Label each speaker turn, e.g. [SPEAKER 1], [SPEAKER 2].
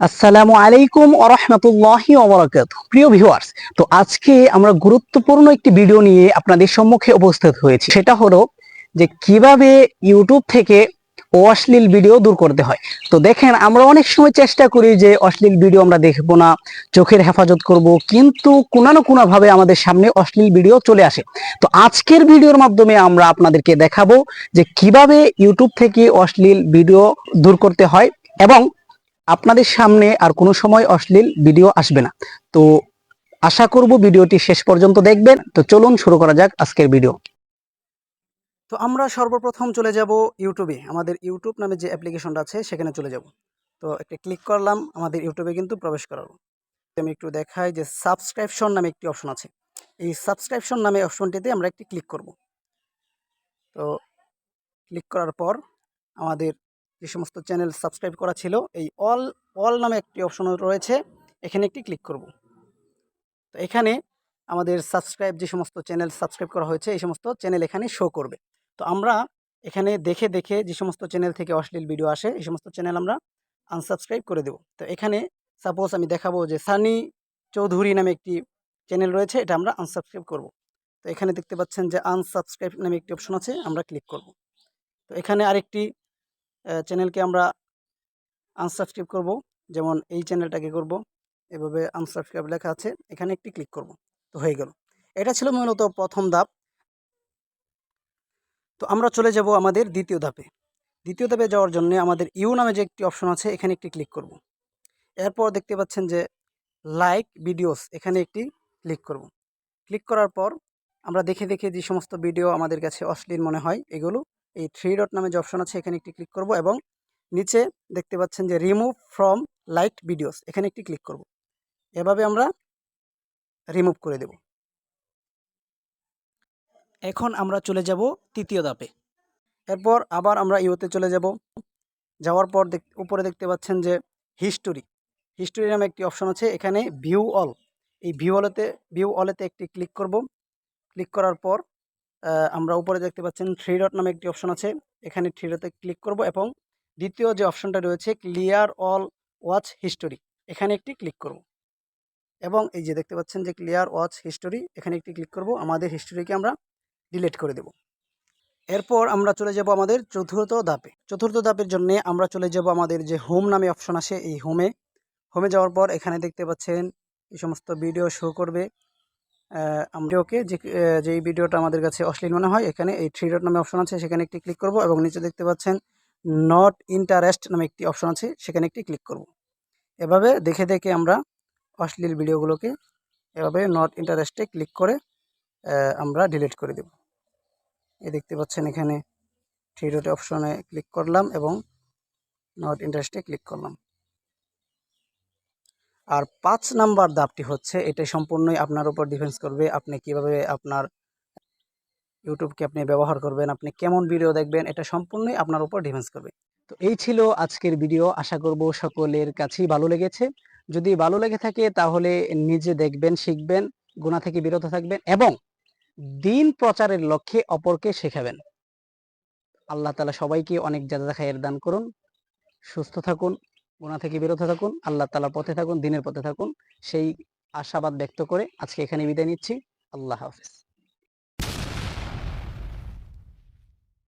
[SPEAKER 1] আসসালামু আলাইকুম আরহামতুল্লাহি ওবরাকাত প্রিয় ভিউয়ার্স তো আজকে আমরা গুরুত্বপূর্ণ একটি ভিডিও নিয়ে আপনাদের সম্মুখে উপস্থিত হয়েছি। সেটা হলো যে কীভাবে ইউটিউব থেকে অশ্লীল ভিডিও দূর করতে হয়। তো দেখেন, আমরা অনেক সময় চেষ্টা করি যে অশ্লীল ভিডিও আমরা দেখব না, চোখের হেফাজত করব, কিন্তু কোনো না কোনো ভাবে আমাদের সামনে অশ্লীল ভিডিও চলে আসে। তো আজকের ভিডিওর মাধ্যমে আমরা আপনাদেরকে দেখাবো যে কীভাবে ইউটিউব থেকে অশ্লীল ভিডিও দূর করতে হয় এবং আপনাদের সামনে আর কোনো সময় অশ্লীল ভিডিও আসবে না। তো আশা করব ভিডিওটি শেষ পর্যন্ত দেখবেন। তো চলুন শুরু করা যাক আজকের ভিডিও। তো আমরা সর্বপ্রথম চলে যাব ইউটিউবে। আমাদের ইউটিউব নামে যে অ্যাপ্লিকেশনটা আছে, সেখানে চলে যাব। তো একটা ক্লিক করলাম, আমাদের ইউটিউবে কিন্তু প্রবেশ করাবো আমি একটু দেখাই যে সাবস্ক্রাইপশন নামে একটি অপশন আছে। এই সাবস্ক্রিপশন নামে অপশনটিতে আমরা একটি ক্লিক করব। তো ক্লিক করার পর আমাদের যে সমস্ত চ্যানেল সাবস্ক্রাইব করা ছিল, এই অল অল নামে একটি অপশন রয়েছে, এখানে একটি ক্লিক করব। তো এখানে আমাদের সাবস্ক্রাইব যে সমস্ত চ্যানেল সাবস্ক্রাইব করা হয়েছে, এই সমস্ত চ্যানেল এখানে শো করবে। তো আমরা এখানে দেখে দেখে যে সমস্ত চ্যানেল থেকে অশ্লীল ভিডিও আসে, এই সমস্ত চ্যানেল আমরা আনসাবস্ক্রাইব করে দেব। তো এখানে সাপোজ আমি দেখাবো যে সানি চৌধুরী নামে একটি চ্যানেল রয়েছে, এটা আমরা আনসাবস্ক্রাইব করব। তো এখানে দেখতে পাচ্ছেন যে আনসাবস্ক্রাইব নামে একটি অপশন আছে, আমরা ক্লিক করব। তো এখানে আরেকটি চ্যানেলকে আমরা আনসাবস্ক্রাইব করব। যেমন এই চ্যানেলটাকে করব। এভাবে আনসাবস্ক্রাইব লেখা আছে। এখানে একটি ক্লিক করব। তো হয়ে গেল। এটা ছিল মূলত প্রথম ধাপ। তো আমরা চলে যাব আমাদের দ্বিতীয় ধাপে। দ্বিতীয় ধাপে যাওয়ার জন্য আমাদের ইউ নামে যে একটি অপশন আছে, এখানে একটি ক্লিক করব। এরপর দেখতে পাচ্ছেন যে লাইক ভিডিওস এখানে একটি ক্লিক করব। ক্লিক করার পর আমরা দেখে দেখে যে সমস্ত ভিডিও আমাদের কাছে অশ্লীল মনে হয়, এগুলো এই থ্রি ডট নামে যে অপশন আছে, এখানে একটি ক্লিক করব এবং নিচে দেখতে পাচ্ছেন যে রিমুভ ফ্রম লাইট ভিডিওস এখানে একটি ক্লিক করব। এভাবে আমরা রিমুভ করে দেব। এখন আমরা চলে যাব তৃতীয় ধাপে। এরপর আবার আমরা ইউতে চলে যাব। যাওয়ার পর উপরে দেখতে পাচ্ছেন যে হিস্টোরি হিস্টোরি নামে একটি অপশন আছে, এখানে ভিউ অল এই ভিউ অলেতে ভিউ অলেতে একটি ক্লিক করব। ক্লিক করার পর আমরা উপরে দেখতে পাচ্ছেন থ্রি ডট নামে একটি অপশন আছে। এখানে থ্রি ডটে ক্লিক করব এবং দ্বিতীয় যে অপশনটা রয়েছে ক্লিয়ার অল ওয়াচ হিস্টোরি এখানে একটি ক্লিক করব। এবং এই যে দেখতে পাচ্ছেন যে ক্লিয়ার ওয়াচ হিস্টোরি এখানে একটি ক্লিক করব। আমাদের হিস্টোরিকে আমরা ডিলিট করে দেব। এরপর আমরা চলে যাব আমাদের চতুর্থ ধাপে। চতুর্থ ধাপের জন্য আমরা চলে যাব আমাদের যে হোম নামে অপশন আছে এই হোমে হোমে যাওয়ার পর এখানে দেখতে পাচ্ছেন, এই সমস্ত ভিডিও শো করবে। ভিডিওকে যে যেই ভিডিওটা আমাদের কাছে অশ্লীল মনে হয়, এখানে এই থ্রি ডট নামে অপশন আছে, সেখানে একটি ক্লিক করব এবং নিচে দেখতে পাচ্ছেন নট ইন্টারেস্ট নামে একটি অপশন আছে, সেখানে একটি ক্লিক করব। এভাবে দেখে দেখে আমরা অশ্লীল ভিডিওগুলোকে এভাবে নট ইন্টারেস্টে ক্লিক করে আমরা ডিলিট করে দেব। এই দেখতে পাচ্ছেন এখানে থ্রি ডট অপশনে ক্লিক করলাম এবং নট ইন্টারেস্টে ক্লিক করলাম। আর পাঁচ নাম্বার ধাপটি হচ্ছে এটা সম্পূর্ণই আপনার উপর ডিফেন্স করবে, আপনি কীভাবে আপনার ইউটিউবকে আপনি ব্যবহার করবেন, আপনি কেমন ভিডিও দেখবেন, এটা সম্পূর্ণই আপনার উপর ডিফেন্স করবে। তো এই ছিল আজকের ভিডিও, আশা করব সকলের কাছেই ভালো লেগেছে। যদি ভালো লেগে থাকে তাহলে নিজে দেখবেন, শিখবেন গুণা থেকে বিরত থাকবেন এবং দিন প্রচারের লক্ষ্যে অপরকে শেখাবেন। আল্লাহ তালা সবাইকে অনেক জাদা খায়ের দান করুন, সুস্থ থাকুন গুণা থেকে বিরত থাকুন, আল্লাহ তালার পথে থাকুন, দিনের পথে থাকুন। সেই আশাবাদ ব্যক্ত করে আজকে এখানে বিদায় নিচ্ছি। আল্লাহ হাফিজ।